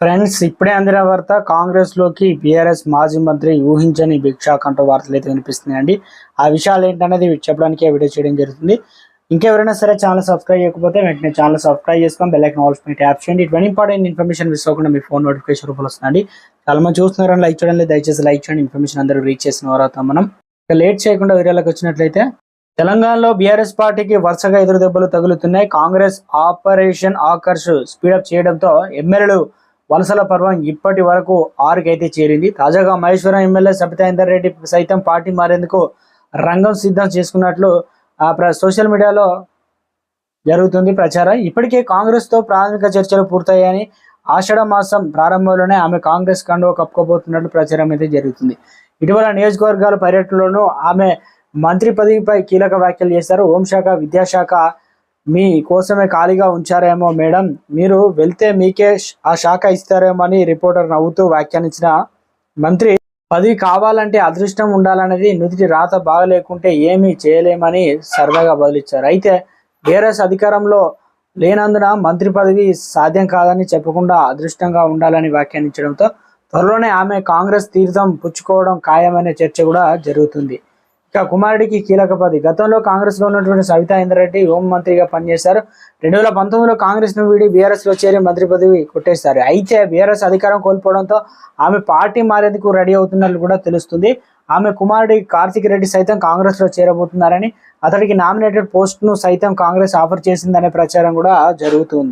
Friends ఇప్పుడే అందిన వార్త కాంగ్రెస్లోకి బీఆర్ఎస్ మాజీ మంత్రి ఊహించని భిక్షాకంటూ వార్తలు అయితే వినిపిస్తున్నాయండి. ఆ విషయాలు ఏంటనేది చెప్పడానికి వీడియో చేయడం జరుగుతుంది. ఇంకెవరైనా సరే ఛానల్ సబ్స్క్రైబ్ చేయకపోతే వెంటనే ఛానల్ సబ్స్క్రైబ్ చేసుకొని బెల్ ఆల్ ఆల్స్ మీద ట్యాప్ చేయండి. ఇటువంటి ఇంపార్టెంట్ ఇన్ఫర్మేషన్ మిస్ అవ్వకుండా మీ ఫోన్ నోటిఫికేషన్ రూపంలో వస్తుందండి. చాలా మంది చూస్తున్నారని లైక్ చేయడం లేదు. దయచేసి లైక్ చేయండి. ఇన్ఫర్మేషన్ అందరూ రీచ్ చేసిన వారు మనం. ఇక లేట్ చేయకుండా వీడియోలోకి వచ్చినట్లయితే తెలంగాణలో బీఆర్ఎస్ పార్టీకి వరుసగా ఎదురు దెబ్బలు తగులుతున్నాయి. Congress operation Akarsh speed up చేయడంతో ఎమ్మెల్యేలు వలసల పర్వం ఇప్పటి వరకు ఆరుకైతే చేరింది. తాజాగా మహేశ్వరం ఎమ్మెల్యే సబితాయిందర్ రెడ్డి సైతం పార్టీ మారేందుకు రంగం సిద్ధం చేసుకున్నట్లు ఆ ప్ర సోషల్ మీడియాలో జరుగుతుంది ప్రచారం. ఇప్పటికే కాంగ్రెస్తో ప్రాథమిక చర్చలు పూర్తయ్యాయని ఆషాఢ మాసం ప్రారంభంలోనే ఆమె కాంగ్రెస్ కండువ కప్పుకోబోతున్నట్లు ప్రచారం అయితే జరుగుతుంది. ఇటీవల నియోజకవర్గాల పర్యటనలోనూ ఆమె మంత్రి పదవిపై కీలక వ్యాఖ్యలు చేశారు. హోంశాఖ విద్యాశాఖ మీ కోసమే ఖాళీగా ఉంచారేమో మేడం. మీరు వెళ్తే మీకే ఆ శాఖ ఇస్తారేమో అని రిపోర్టర్ నవ్వుతూ వ్యాఖ్యానించిన మంత్రి పదవి కావాలంటే అదృష్టం ఉండాలనేది నుదిటి రాత బాగలేకుంటే ఏమీ చేయలేమని సరదాగా బదిలిచ్చారు. అయితే బీఆర్ఎస్ అధికారంలో లేనందున మంత్రి పదవి సాధ్యం కాదని చెప్పకుండా అదృష్టంగా ఉండాలని వ్యాఖ్యానించడంతో త్వరలోనే ఆమె కాంగ్రెస్ తీర్థం పుచ్చుకోవడం ఖాయమనే చర్చ కూడా జరుగుతుంది. ఇక కుమారుడికి కీలక పది గతంలో కాంగ్రెస్లో ఉన్నటువంటి సవితా ఇంద్రెడ్డి హోం మంత్రిగా పనిచేశారు. రెండు వేల పంతొమ్మిదిలో కాంగ్రెస్ను వీడి బీఆర్ఎస్లో చేరి మంత్రి పదవి కొట్టేశారు. అయితే బీఆర్ఎస్ అధికారం కోల్పోవడంతో ఆమె పార్టీ మారేందుకు రెడీ అవుతున్నట్లు కూడా తెలుస్తుంది. ఆమె కుమారుడి కార్తిక్ రెడ్డి సైతం కాంగ్రెస్లో చేరబోతున్నారని అతడికి నామినేటెడ్ పోస్ట్ను సైతం కాంగ్రెస్ ఆఫర్ చేసిందనే ప్రచారం కూడా జరుగుతుంది.